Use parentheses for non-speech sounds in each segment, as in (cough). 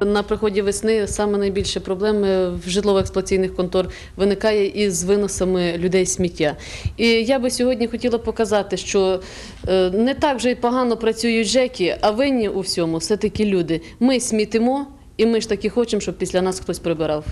На приході весни саме найбільше проблеми в житлово-експлуатаційних контор виникає із виносами людей сміття. І я би сьогодні хотіла показати, що е, не так вже й погано працюють ЖЕКи, а винні у всьому все-таки люди. Ми смітимо, і ми ж таки хочемо, щоб після нас хтось прибирав.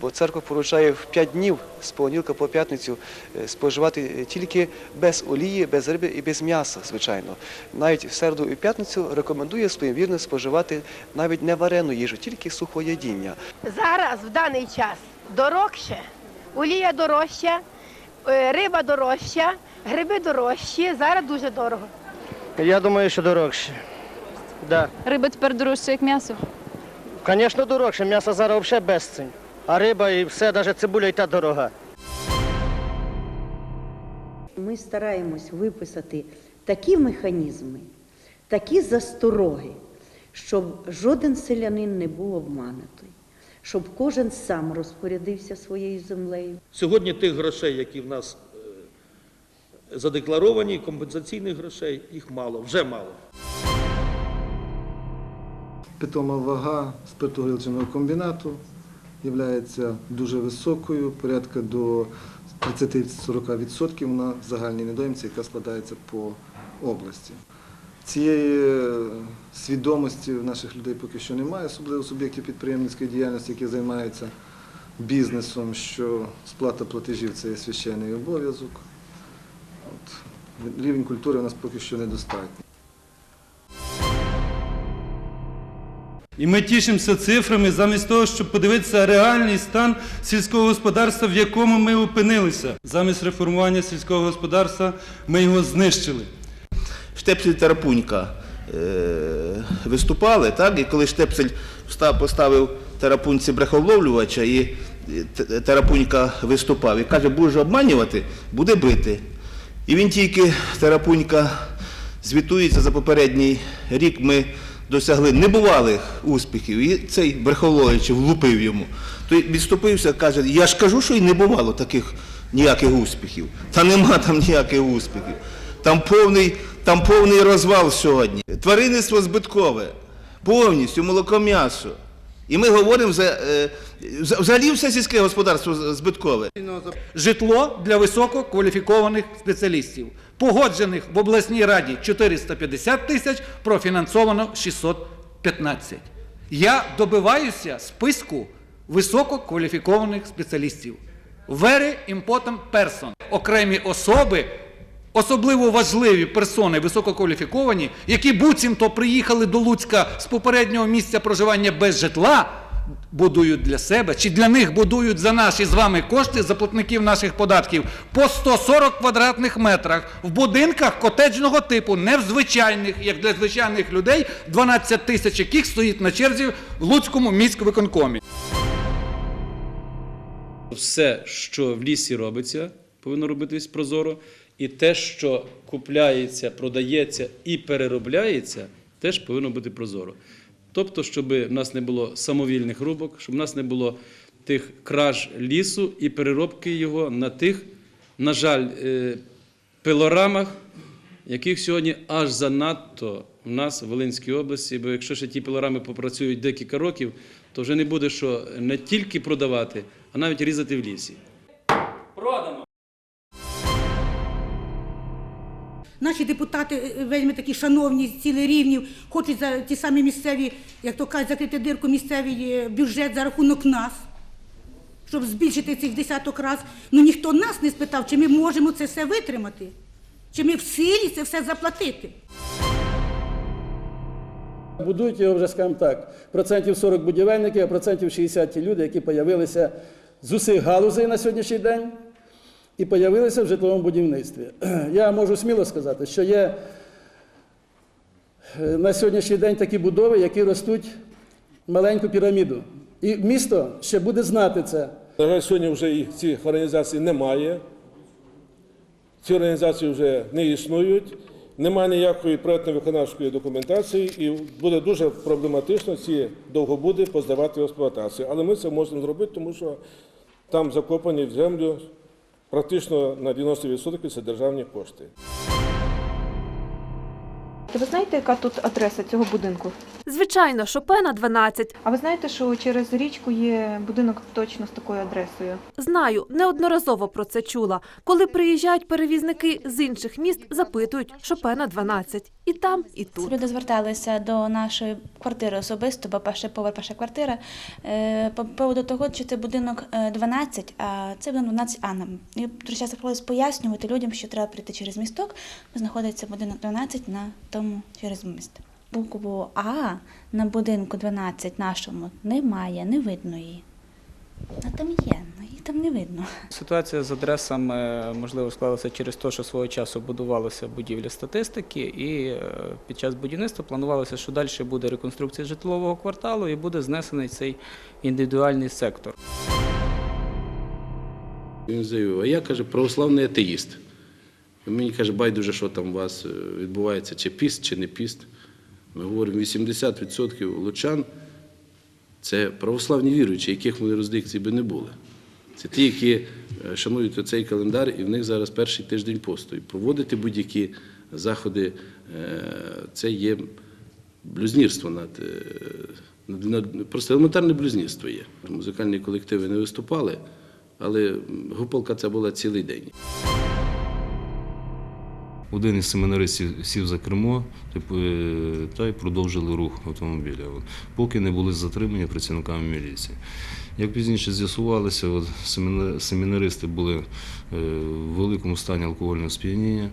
Бо церква поручає в 5 днів з понеділка по п'ятницю е, споживати тільки без олії, без риби і без м'яса, звичайно. Навіть в середу і п'ятницю рекомендує своїм вірним споживати навіть не варену їжу, тільки сухоєдіння. Зараз в даний час дорогше, олія дорожча, е, риба дорожча, гриби дорожчі. Зараз дуже дорого. Я думаю, що дорогше. Да. Риба тепер дорожча, як м'ясо. Звісно, дорогше. М'ясо зараз взагалі безцінь. А риба і все, навіть цибуля і та дорога. Ми стараємось виписати такі механізми, такі застороги, щоб жоден селянин не був обманутий, щоб кожен сам розпорядився своєю землею. Сьогодні тих грошей, які в нас е, задекларовані, компенсаційних грошей, їх мало, вже мало. Питома вага спиртогорілчного комбінату є дуже високою, порядка до 30-40% на загальній недоїмці, яка складається по області. Цієї е, свідомості в наших людей поки що немає, особливо суб'єктів підприємницької діяльності, які займаються бізнесом, що сплата платежів це є священний обов'язок. Рівень культури у нас поки що недостатній. І ми тішимося цифрами замість того, щоб подивитися реальний стан сільського господарства, в якому ми опинилися. Замість реформування сільського господарства ми його знищили. Штепсель Тарапунька е, виступали, так? і коли Штепсель поставив Тарапуньці бреховловлювача, і е, Тарапунька виступав, і каже, будеш обманювати, буде бити. І він тільки, Тарапунька, звітується за попередній рік, ми досягли небувалих успіхів, і цей бреховловлювач влупив йому. Той відступився, каже, я ж кажу, що і не бувало таких ніяких успіхів. Та нема там ніяких успіхів. Там повний, там повний розвал сьогодні. Тваринництво збиткове, повністю молоком'ясо. І ми говоримо за, е, взагалі все сільське господарство збиткове. житло для висококваліфікованих спеціалістів, погоджених в обласній раді 450 тисяч, профінансовано 615. Я добиваюся списку висококваліфікованих спеціалістів. Very important person. Окремі особи, особливо важливі персони, висококваліфіковані, які буцімто приїхали до Луцька з попереднього місця проживання без житла, будують для себе, чи для них будують за наші з вами кошти, за платників наших податків, по 140 квадратних метрах в будинках котеджного типу, не в звичайних, як для звичайних людей, 12 тисяч яких стоїть на черзі в Луцькому міськвиконкомі. Все, що в лісі робиться, повинно робитись прозоро. І те, що купляється, продається і переробляється, теж повинно бути прозоро. Тобто, щоб в нас не було самовільних рубок, щоб в нас не було тих краж лісу і переробки його на тих, на жаль, е, пилорамах, яких сьогодні аж занадто в нас в Волинській області, бо якщо ще ті пилорами попрацюють декілька років, то вже не буде що не тільки продавати, а навіть різати в лісі. Наші депутати е, вельми такі шановні з цілих рівнів, хочуть за ті самі місцеві, як то кажуть, закрити дирку місцевий е, бюджет за рахунок нас, щоб збільшити цих десяток раз. Ну ніхто нас не спитав, чи ми можемо це все витримати, чи ми в силі це все заплатити. Будують його вже, скажімо так, процентів 40 будівельників, а процентів 60 ті люди, які з'явилися з усіх галузей на сьогоднішній день і з'явилися в житловому будівництві. (clears throat) Я можу сміло сказати, що є е, на сьогоднішній день такі будови, які ростуть маленьку піраміду. І місто ще буде знати це. На сьогодні вже їх цих організацій немає. Ці організації вже не існують, немає ніякої проєктно-виконавської документації, і буде дуже проблематично ці довгобуди поздавати в експлуатацію. Але ми це можемо зробити, тому що там закопані в землю практично на 90% це державні кошти. Ви знаєте, яка тут адреса цього будинку? Звичайно, Шопена 12. А ви знаєте, що через річку є будинок точно з такою адресою? Знаю, неодноразово про це чула. Коли приїжджають перевізники з інших міст, запитують Шопена 12. І там, і тут. Люди зверталися до нашої квартири особисто, бо перший поверх, перша квартира, е, по поводу того, чи це будинок е, 12, а це будинок 12А. нам. І дуже часто приходилось пояснювати людям, що треба прийти через місток, знаходиться будинок 12 на тому через міст. Букву А на будинку 12 нашому немає, не видно її. А там є, але її там не видно. Ситуація з адресами можливо склалася через те, що свого часу будувалася будівля статистики, і е, під час будівництва планувалося, що далі буде реконструкція житлового кварталу і буде знесений цей індивідуальний сектор. Він заявив, а я каже, православний атеїст. Мені каже, байдуже, що там у вас е, відбувається, чи піст, чи не піст. Ми говоримо, 80% лучан це православні віруючі, яких в юрисдикції би не були. Це ті, які е, шанують оцей календар, і в них зараз перший тиждень посту. І проводити будь-які заходи е, це є блюзнірство над просто елементарне блюзнірство є. Музикальні колективи не виступали, але гупалка це була цілий день. Один із семінаристів сів за кермо типу, е, та й продовжили рух автомобіля, поки не були затримані працівниками міліції. Як пізніше з'ясувалося, семінаристи були е, в великому стані алкогольного сп'яніння.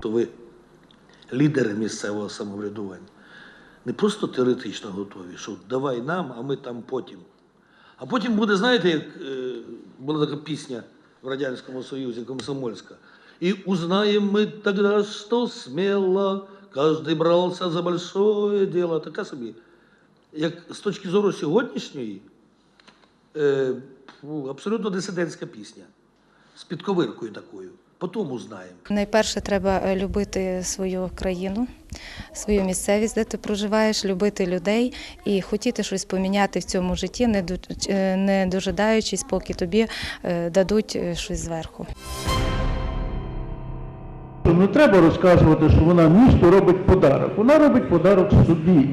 то ви лідери місцевого самоврядування не просто теоретично готові, що давай нам, а ми там потім. А потім буде, знаєте, як е, була така пісня в Радянському Союзі комсомольська. І узнаємо ми тогда, що смело, кожен брався за большое дело. Така собі. Як з точки зору сьогоднішньої, е, абсолютно дисидентська пісня. З підковиркою такою. Потім узнаємо. Найперше треба е, любити свою країну, свою місцевість, де ти проживаєш, любити людей і хотіти щось поміняти в цьому житті, не е, дожидаючись, поки тобі е, дадуть щось зверху. Не треба розказувати, що вона місту робить подарок. Вона робить подарок собі,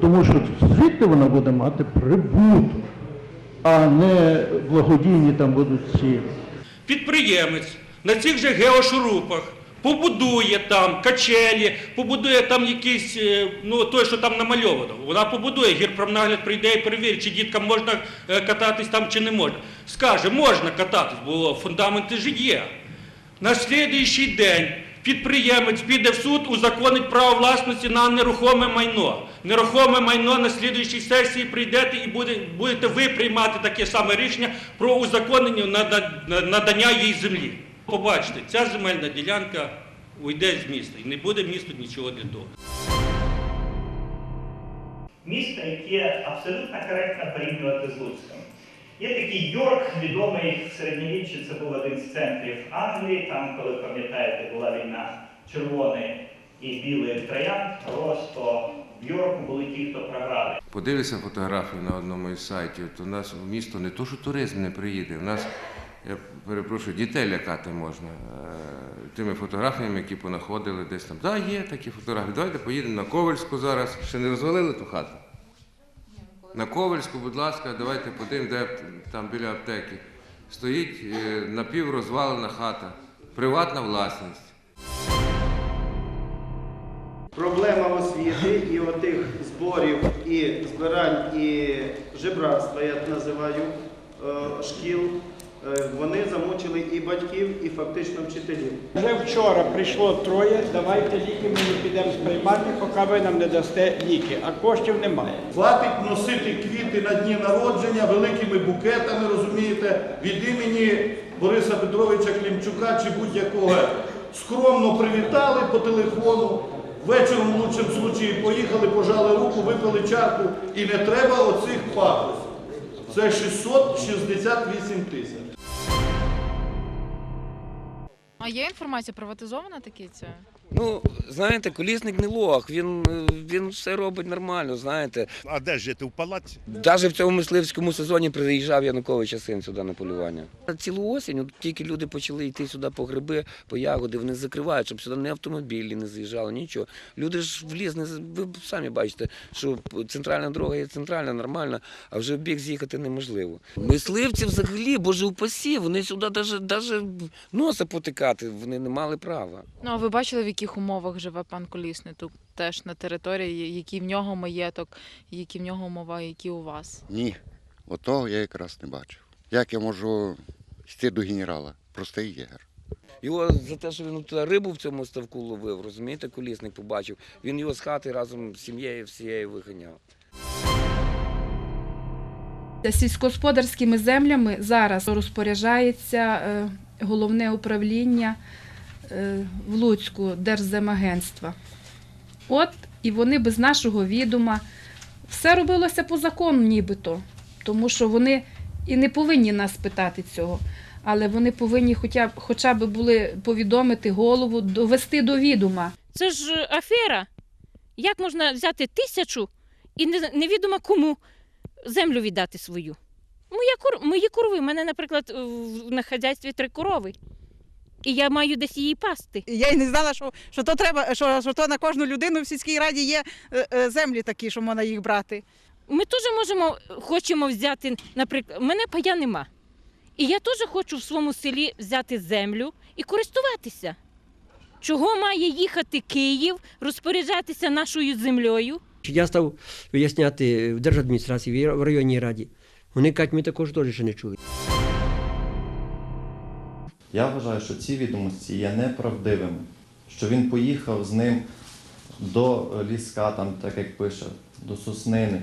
тому що звідти вона буде мати прибуток, а не благодійні там будуть ці. підприємець на цих же геошурупах побудує там качелі, побудує там якісь, е, ну той, що там намальовано. Вона побудує, гірпромнагляд прийде і перевірить, чи діткам можна е, кататись там чи не можна. Скаже, можна кататись, бо фундаменти ж є. На слідуючий день підприємець піде в суд, узаконить право власності на нерухоме майно. Нерухоме майно на слідуючій сесії прийдете і будете ви приймати таке саме рішення про узаконення надання їй землі. Побачите, ця земельна ділянка уйде з міста і не буде місту нічого для того. місто, яке абсолютно коректно порівнювати з Луцьком. Є такий Йорк, відомий в середньовіччі, це був один з центрів Англії, там, коли пам'ятаєте, була війна червоний і білий троянд, просто в Йорку були ті, хто програли. Подивися фотографію на одному із сайтів, то у нас в місто не то, що туризм не приїде, у нас, я перепрошую, дітей лякати можна е, тими фотографіями, які понаходили десь там. Так, да, є такі фотографії. Давайте поїдемо на Ковальську зараз. Ще не розвалили ту хату? На Ковальську, будь ласка, давайте подивимо, де там біля аптеки. Стоїть е, напіврозвалена хата, приватна власність. Проблема освіти і отих зборів, і збирань, і жебратства, я називаю е, шкіл, вони замучили і батьків, і фактично вчителів. Вже вчора прийшло троє, давайте ліки, ми не підемо з приймальні, поки ви нам не дасте ліки, а коштів немає. Хватить носити квіти на дні народження великими букетами, розумієте, від імені Бориса Петровича Клімчука чи будь-якого. Скромно привітали по телефону, вечором в лучшому случаї поїхали, пожали руку, випили чарку. І не треба оцих пафосів. Це 668 тисяч. А є інформація приватизована такі це? Ну, знаєте, колісник не лох, він, е, він все робить нормально, знаєте. А де жити в палаці? Навіть в цьому мисливському сезоні приїжджав Януковича син сюди на полювання. Цілу осінь, от тільки люди почали йти сюди по гриби, по ягоди, вони закривають, щоб сюди не автомобілі не заїжджали, нічого. Люди ж в ліс не ви самі бачите, що центральна дорога є центральна, нормальна, а вже в бік з'їхати неможливо. Мисливці взагалі, боже упасі, вони сюди навіть носа потикати, вони не мали права. Ну, а ви бачили, в яких умовах живе пан Колісник? Тут теж на території, який в нього маєток, які в нього умови, які у вас? Ні, отого я якраз не бачив. Як я можу йти до генерала? Простий єгер. Його за те, що він туди рибу в цьому ставку ловив, розумієте, колісник побачив. Він його з хати разом з сім'єю всією виганяв. Сільськогосподарськими землями зараз розпоряджається е, головне управління в Луцьку Держземагентства. От і вони без нашого відома. Все робилося по закону, нібито, тому що вони і не повинні нас питати цього. Але вони повинні хоча б, хоча б були повідомити голову, довести до відома. Це ж е, афера. Як можна взяти тисячу і не- невідомо кому землю віддати свою? Моя кор... Мої корови. У мене, наприклад, на хазяйстві три корови. І я маю десь її пасти. Я й не знала, що, що то треба, що, що то на кожну людину в сільській раді є е, е, землі такі, що можна їх брати. Ми теж можемо, хочемо взяти, наприклад, у мене пая нема. І я теж хочу в своєму селі взяти землю і користуватися. Чого має їхати Київ, розпоряджатися нашою землею? Я став виясняти в держадміністрації, в районній раді. Вони кажуть, ми також теж ще не чули. Я вважаю, що ці відомості є неправдивими, що він поїхав з ним до ліска, там, так як пише, до Соснини,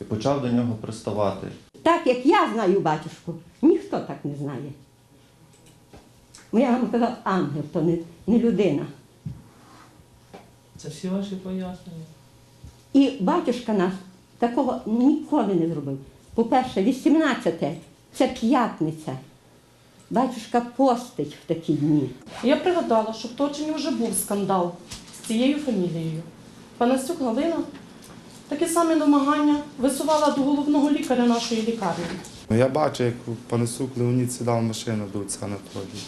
і почав до нього приставати. Так як я знаю батюшку, ніхто так не знає. Моя мама казала, ангел, то не, не людина. Це всі ваші пояснення. І батюшка наш такого ніколи не зробив. По-перше, 18 це п'ятниця. Батюшка постить в такі дні. Я пригадала, що в Точині вже був скандал з цією фамілією. Панасюк Галина такі самі домагання висувала до головного лікаря нашої лікарні. Ну, я бачу, як Панасюк Леонід сідав в машину до отця Анатолія.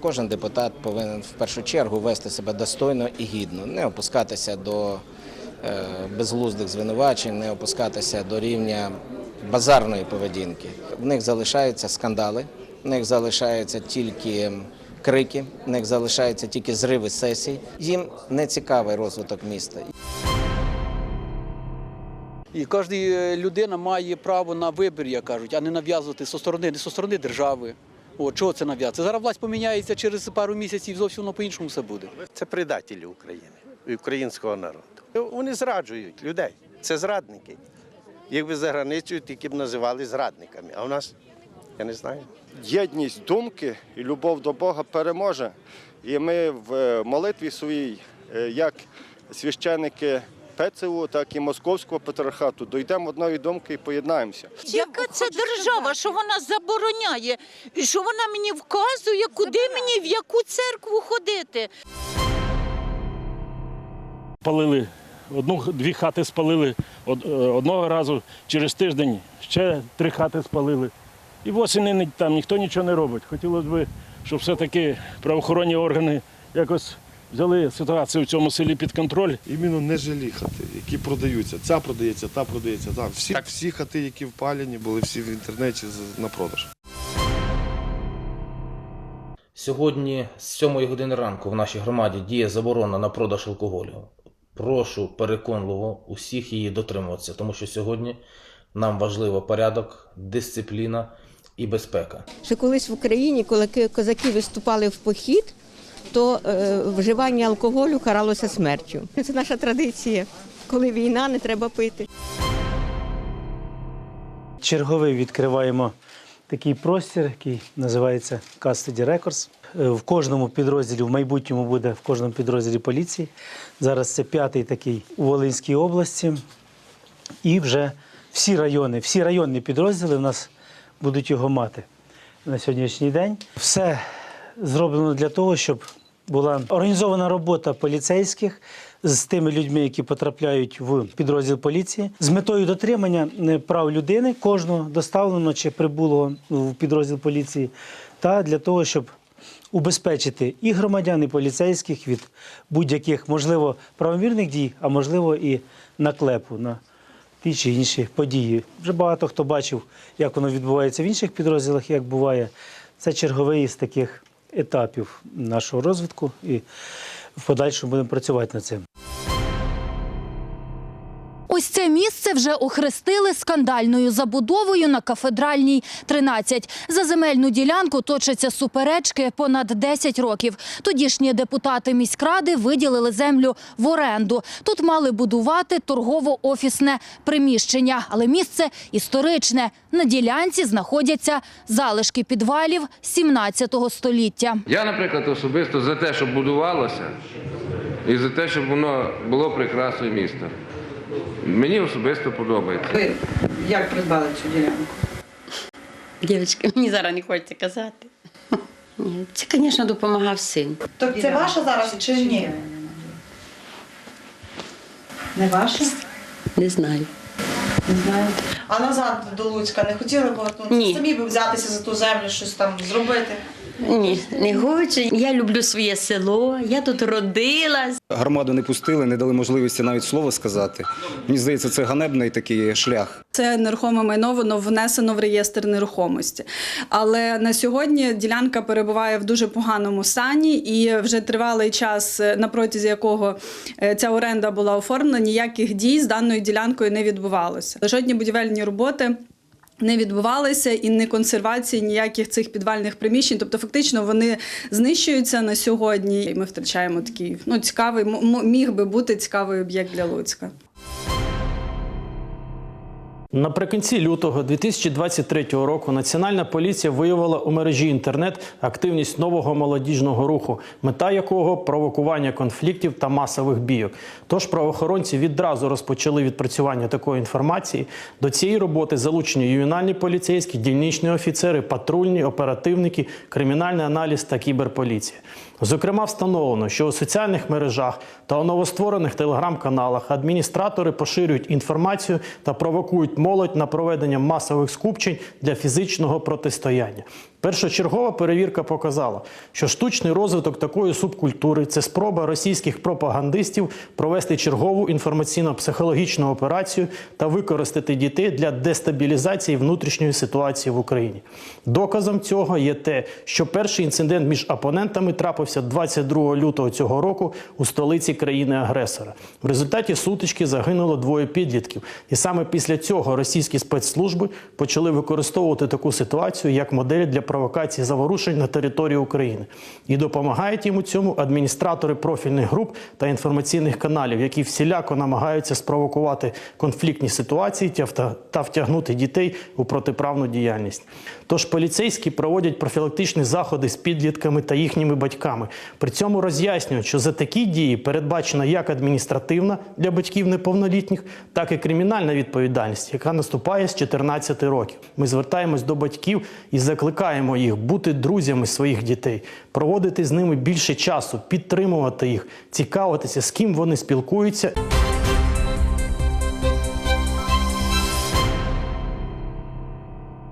Кожен депутат повинен в першу чергу вести себе достойно і гідно, не опускатися до безглуздих звинувачень, не опускатися до рівня базарної поведінки. В них залишаються скандали, в них залишаються тільки крики, в них залишаються тільки зриви сесій. Їм не цікавий розвиток міста. І кожна людина має право на вибір, як кажуть, а не нав'язувати зі сторони, не зі сторони держави. О, чого це нав'язувати? Зараз власть поміняється через пару місяців, зовсім воно по-іншому все буде. Це предателі України українського народу. Вони зраджують людей. Це зрадники. Якби за границею тільки б називали зрадниками. А у нас я не знаю. єдність думки і любов до Бога переможе. І ми в молитві своїй, е, як священники ПЦУ, так і Московського патріархату, дійдемо одної думки і поєднаємося. Яка це держава, що вона забороняє, і що вона мені вказує, куди мені, в яку церкву ходити? Палили одну дві хати спалили е, одного разу, через тиждень ще три хати спалили. І восени там ніхто нічого не робить. Хотілося б, щоб все-таки правоохоронні органи якось взяли ситуацію в цьому селі під контроль. Іменно не жилі хати, які продаються. Ця продається, та продається. Та. Всі, всі хати, які впалені, були всі в інтернеті на продаж. Сьогодні з 7 години ранку в нашій громаді діє заборона на продаж алкоголю. Прошу переконливо усіх її дотримуватися, тому що сьогодні нам важливо порядок, дисципліна і безпека. Ще колись в Україні, коли козаки виступали в похід, то е, вживання алкоголю каралося смертю. Це наша традиція. Коли війна, не треба пити. Черговий відкриваємо такий простір, який називається Custody Records. Е, В кожному підрозділі, в майбутньому буде в кожному підрозділі поліції. Зараз це п'ятий такий у Волинській області. І вже всі райони, всі районні підрозділи в нас будуть його мати на сьогоднішній день. Все зроблено для того, щоб була організована робота поліцейських з тими людьми, які потрапляють в підрозділ поліції, з метою дотримання е, прав людини, кожного доставленого чи прибулого в підрозділ поліції, та для того, щоб убезпечити і громадян, і поліцейських від будь-яких, можливо, правомірних дій, а можливо, і наклепу на ті чи інші події. Вже багато хто бачив, як воно відбувається в інших підрозділах, як буває. Це черговий із таких етапів нашого розвитку, і в подальшому будемо працювати над цим. Ось це місце вже охрестили скандальною забудовою на кафедральній 13. За земельну ділянку точаться суперечки понад 10 років. Тодішні депутати міськради виділили землю в оренду. Тут мали будувати торгово-офісне приміщення, але місце історичне. На ділянці знаходяться залишки підвалів 17 століття. Я, наприклад, особисто за те, щоб будувалося, і за те, щоб воно було прекрасною місто. Мені особисто подобається. Ви як придбали цю ділянку? Дівчатки, мені зараз не хочеться казати. (laughs) Ні, Це, звісно, допомагав син. Тобто це ваша зараз чи ні? Не ваша? Не знаю. Не знаю. А назад до Луцька не хотіли б ну, Ні. самі б взятися за ту землю, щось там зробити? Ні, не хочу. Я люблю своє село, я тут родилась. Громаду не пустили, не дали можливості навіть слово сказати. Мені здається, це ганебний такий шлях. Це нерухоме майно, воно внесено в реєстр нерухомості. Але на сьогодні ділянка перебуває в дуже поганому стані, і вже тривалий час, е, на протязі якого е, ця оренда була оформлена, ніяких дій з даною ділянкою не відбувалося. Жодні будівельні роботи. Не відбувалися і не консервації ніяких цих підвальних приміщень. Тобто, фактично, вони знищуються на сьогодні. І ми втрачаємо такий ну цікавий, міг би бути цікавий об'єкт для Луцька. Наприкінці лютого 2023 року Національна поліція виявила у мережі інтернет активність нового молодіжного руху, мета якого провокування конфліктів та масових бійок. Тож правоохоронці відразу розпочали відпрацювання такої інформації. До цієї роботи залучені ювенальні поліцейські, дільничні офіцери, патрульні, оперативники, кримінальний аналіз та кіберполіція. Зокрема, встановлено, що у соціальних мережах та у новостворених телеграм-каналах адміністратори поширюють інформацію та провокують молодь на проведення масових скупчень для фізичного протистояння. Першочергова перевірка показала, що штучний розвиток такої субкультури це спроба російських пропагандистів провести чергову інформаційно-психологічну операцію та використати дітей для дестабілізації внутрішньої ситуації в Україні. Доказом цього є те, що перший інцидент між опонентами трапився 22 лютого цього року у столиці країни-агресора. В результаті сутички загинуло двоє підлітків, і саме після цього російські спецслужби почали використовувати таку ситуацію як модель для провокації заворушень на території України. І допомагають їм у цьому адміністратори профільних груп та інформаційних каналів, які всіляко намагаються спровокувати конфліктні ситуації та втягнути дітей у протиправну діяльність. Тож поліцейські проводять профілактичні заходи з підлітками та їхніми батьками. При цьому роз'яснюють, що за такі дії передбачена як адміністративна для батьків неповнолітніх, так і кримінальна відповідальність, яка наступає з 14 років. Ми звертаємось до батьків і закликаємо їх бути друзями своїх дітей, проводити з ними більше часу, підтримувати їх, цікавитися, з ким вони спілкуються.